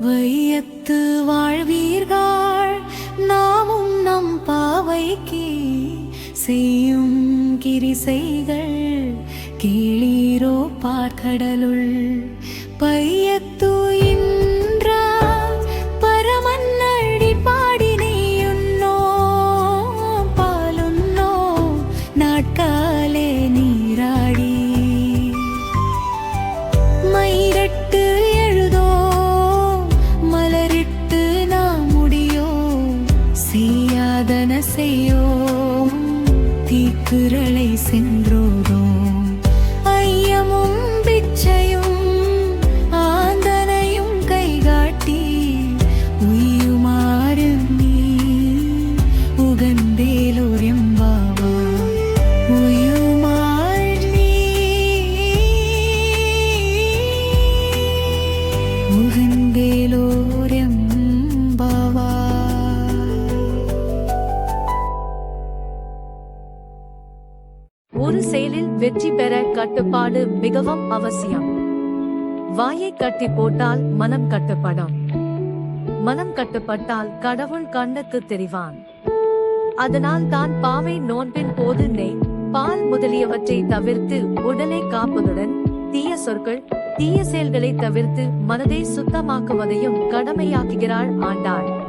வையத்து வாழ்வீர்கள். நாமும் நம் பாவைக்கு செய்யும் கிரிசைகள் கீழீரோ பார்க்கடலுள். பையத்து நீராடி. மயிரட்டு செய்யாதன செய்யோம். தீக்குறளை சென்றோதோம் ஐயமும் பிச்சையும் ஆந்தனையும் கைகாட்டி உயுமாறு நீ உகந்தேலூர் எம்பாவா. உயுமார் நீ உகந்தேலோர் ஒரு செயலில் வெற்றி பெற கட்டுப்பாடு மிகவும் அவசியம். வாயை கட்டி போட்டால் மனம் கட்டுப்படும். மனம் கட்டுப்பட்டால் கடவுள் கண்ணுக்கு தெரிவான். அதனால் தான் பாவை நோன்பின் போது நெய் பால் முதலியவற்றை தவிர்த்து உடலை காப்பதுடன் தீய சொற்கள் தீய செயல்களை தவிர்த்து மனதை சுத்தமாக்குவதையும் கடமையாக்குகிறாள் ஆண்டாள்.